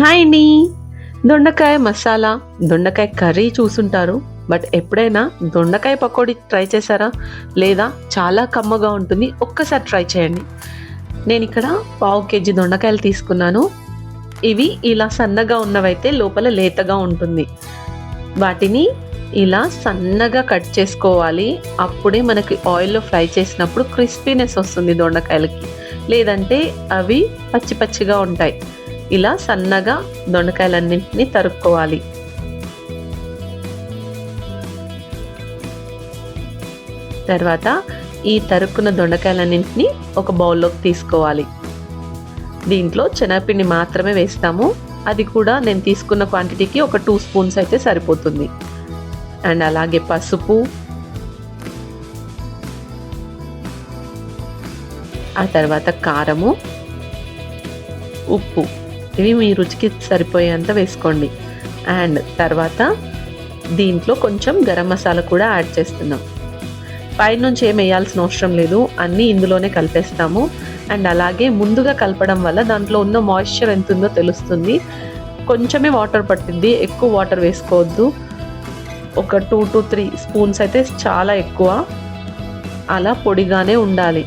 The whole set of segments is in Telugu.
హాయ్ అండి. దొండకాయ మసాలా దొండకాయ కర్రీ చూసుంటారు. బట్ ఎప్పుడైనా దొండకాయ పకోడీ ట్రై చేశారా? లేదా చాలా కమ్మగా ఉంటుంది ఒక్కసారి ట్రై చేయండి. నేను ఇక్కడ పావు కేజీ దొండకాయలు తీసుకున్నాను. ఇవి ఇలా సన్నగా ఉన్నవైతే లోపల లేతగా ఉంటుంది. వాటిని ఇలా సన్నగా కట్ చేసుకోవాలి. అప్పుడే మనకి ఆయిల్లో ఫ్రై చేసినప్పుడు క్రిస్పీనెస్ వస్తుంది దొండకాయలకి. లేదంటే అవి పచ్చి పచ్చిగా ఉంటాయి. ఇలా సన్నగా దొండకాయలన్నింటినీ తరుక్కోవాలి. తర్వాత ఈ తరుక్కున్న దొండకాయలన్నింటినీ ఒక బౌల్లోకి తీసుకోవాలి. దీంట్లో శనగపిండి మాత్రమే వేస్తాము. అది కూడా నేను తీసుకున్న క్వాంటిటీకి ఒక టూ స్పూన్స్ అయితే సరిపోతుంది. అండ్ అలాగే పసుపు ఆ తర్వాత కారము ఉప్పు. ఇవి మీ రుచికి సరిపోయేంత వేసుకోండి. అండ్ తర్వాత దీంట్లో కొంచెం గరం మసాలా కూడా యాడ్ చేస్తున్నాం. పైనుంచి ఏం వేయాల్సిన అవసరం లేదు. అన్నీ ఇందులోనే కలిపేస్తాము. అండ్ అలాగే ముందుగా కలపడం వల్ల దాంట్లో ఉన్న మాయిశ్చర్ ఎంత ఉందో తెలుస్తుంది. కొంచెమే వాటర్ పట్టింది. ఎక్కువ వాటర్ వేసుకోవద్దు. ఒక టూ టు త్రీ స్పూన్స్ అయితే చాలా ఎక్కువ. అలా పొడిగానే ఉండాలి.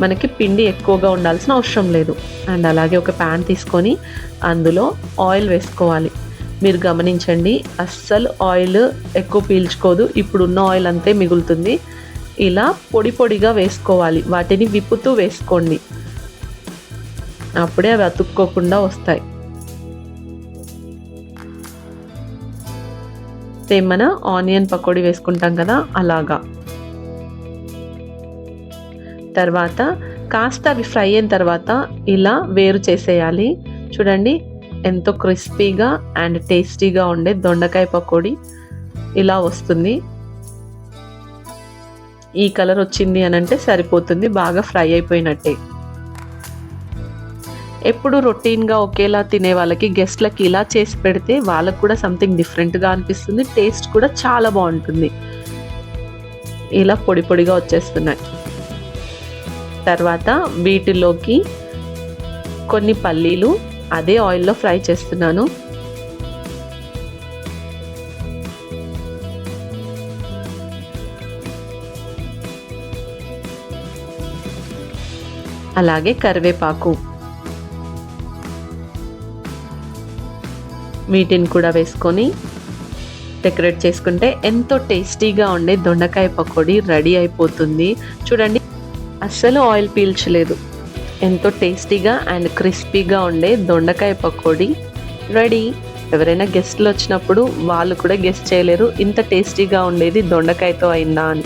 మనకి పిండి ఎక్కువగా ఉండాల్సిన అవసరం లేదు. అండ్ అలాగే ఒక ప్యాన్ తీసుకొని అందులో ఆయిల్ వేసుకోవాలి. మీరు గమనించండి అస్సలు ఆయిల్ ఎక్కువ పీల్చుకోదు. ఇప్పుడున్న ఆయిల్ అంతే మిగులుతుంది. ఇలా పొడి పొడిగా వేసుకోవాలి. వాటిని విప్పుతూ వేసుకోండి. అప్పుడే అవి అతుక్కోకుండా వస్తాయి. తేమన మన ఆనియన్ పకోడీ వేసుకుంటాం కదా అలాగా. తర్వాత కాస్త అవి ఫ్రై అయిన తర్వాత ఇలా వేరు చేసేయాలి. చూడండి ఎంతో క్రిస్పీగా అండ్ టేస్టీగా ఉండే దొండకాయ పకోడీ ఇలా వస్తుంది. ఈ కలర్ వచ్చింది అని అంటే సరిపోతుంది బాగా ఫ్రై అయిపోయినట్టే. ఎప్పుడు రొటీన్గా ఒకేలా తినే వాళ్ళకి గెస్ట్లకి ఇలా చేసి పెడితే వాళ్ళకు కూడా సంథింగ్ డిఫరెంట్గా అనిపిస్తుంది టేస్ట్ కూడా చాలా బాగుంటుంది. ఇలా పొడి పొడిగా వచ్చేస్తున్నాయి. తర్వాత వీటిలోకి కొన్ని పల్లీలు అదే ఆయిల్లో ఫ్రై చేస్తున్నాను. అలాగే కరివేపాకు. వీటిని కూడా వేసుకొని డెకరేట్ చేసుకుంటే ఎంతో టేస్టీగా ఉండే దొండకాయ పకోడీ రెడీ అయిపోతుంది. చూడండి. అస్సలు ఆయిల్ పీల్చలేదు. ఎంతో టేస్టీగా అండ్ క్రిస్పీగా ఉండే దొండకాయ పకోడీ. రెడీ? ఎవరైనా గెస్ట్లు వచ్చినప్పుడు వాళ్ళు కూడా గెస్ట్ చేయలేరు. ఇంత టేస్టీగా ఉండేది దొండకాయతో అయిందా అని.